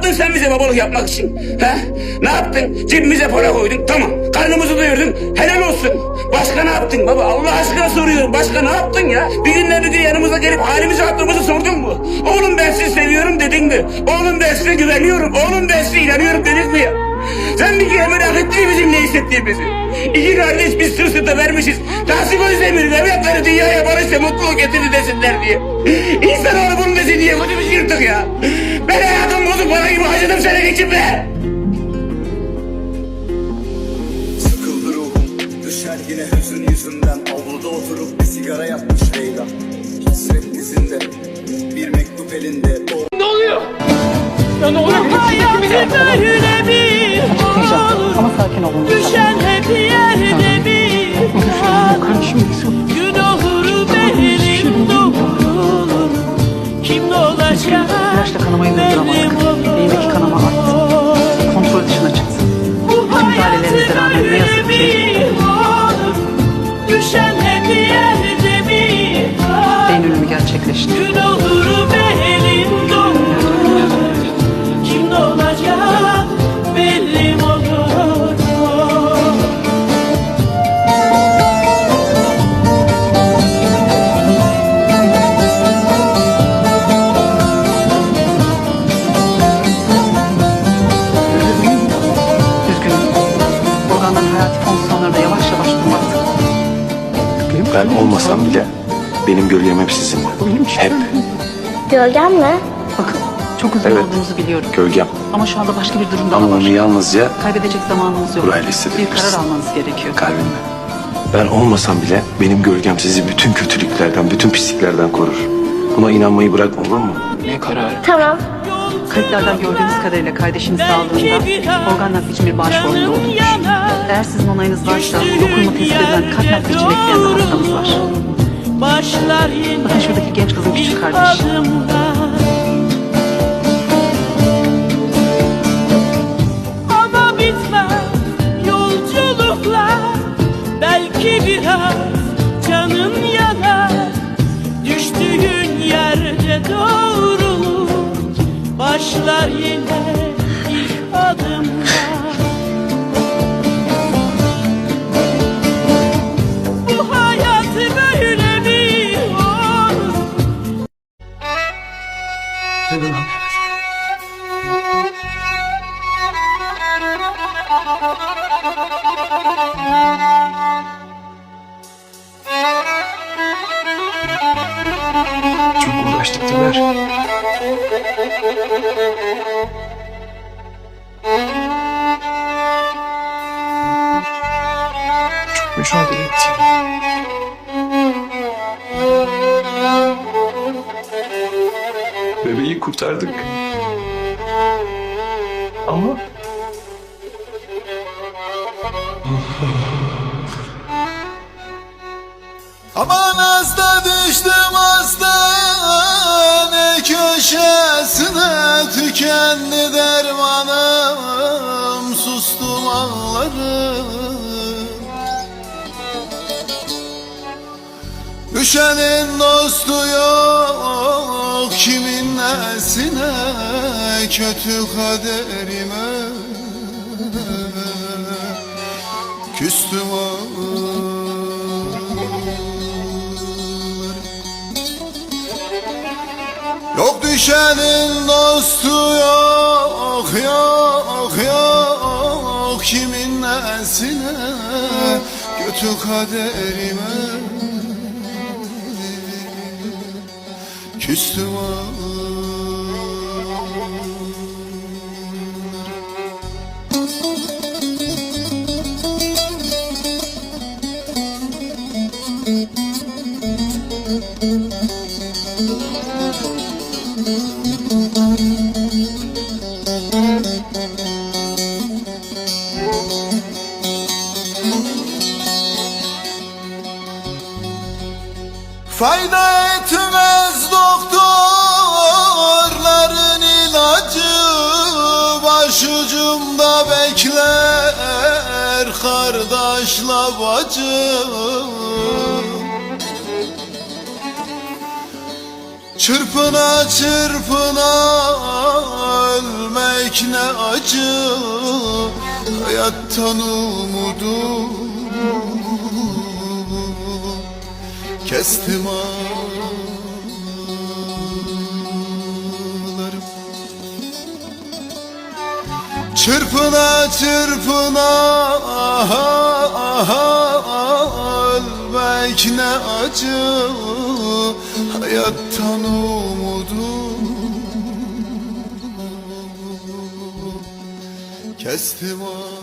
yaptın sen bize babalık yapmak için? He? Ne yaptın? Cebimize para koydun. Tamam. Karnımızı doyurdun. Helal olsun. Başka ne yaptın baba? Allah aşkına soruyorum. Başka ne yaptın ya? Bir günler bir gün yanımıza gelip halimizi hatırımızı sordun mu? Oğlum ben sizi seviyorum dedin mi? Oğlum ben size güveniyorum. Oğlum ben size inanıyorum dedin mi ya? Sen bir kere merak ettin mi bizim ne hissettiğimizi? İki kardeş biz sırt sırta vermişiz. Tahsin Özdemir'in evlatları dünyaya barış ve mutluluk getirdi desinler diye. İnsanoğlu bunu desin diye kodumuz yırttık ya. Ben hayatım bozuk para gibi harcadım senin için be. Sıkıldı ruhum Düşer yine hüzün yüzünden Avluda oturup bir sigara yakmış Leyla Hasret dizinde Bir mektup elinde Hayat böyle bir olur Ama sakin olun. Düşen hep yerde bir kalır Gün Ben olmasam bile benim gölgem hep sizinle. Hep Gölgen mi? Bakın çok üzgün Evet. olduğunuzu biliyorum. gölgem. Ama şu anda başka bir durum daha Ama var. onu yalnızca Kaybedecek zamanımız yok. Burayla Bir hissedebilirsin. karar almanız gerekiyor. kalbimle. Ben olmasam bile benim gölgem sizi bütün kötülüklerden, bütün pisliklerden korur. Buna inanmayı bırakma olur mu? Tamam. Kayıtlardan gördüğünüz kadarıyla kardeşiniz sağlığında organ nakli için bir bağış formunda olmuş. Eğer sizin onayınız varsa dokunma tespit edilen kalp nakli için bekleyen bir hastamız var. Bakın şuradaki genç kızın küçük kardeşi. Ama bitmez yolculuklar Belki biraz canın Başlar yine Mücadele ettik. Bebeği kurtardık. Ama Aman hasta düştüm hastane köşesine Tükendi dermanım sustum ağlarım Düşenin dostu yok kimin nesine Kötü kaderime Küstüm Yok düşenin dostu yok yok yok Kimin nesine kötü kaderime Küstüm ağlarım Fayda etmez doktorların ilacı Başucumda bekler kardeşla bacı. Çırpına çırpına ölmek ne acı Hayattan umudum Kestim ağlarım. Çırpına çırpına aha, aha, Ölmek ne acı. Hayattan umudum. Kestim ağlarım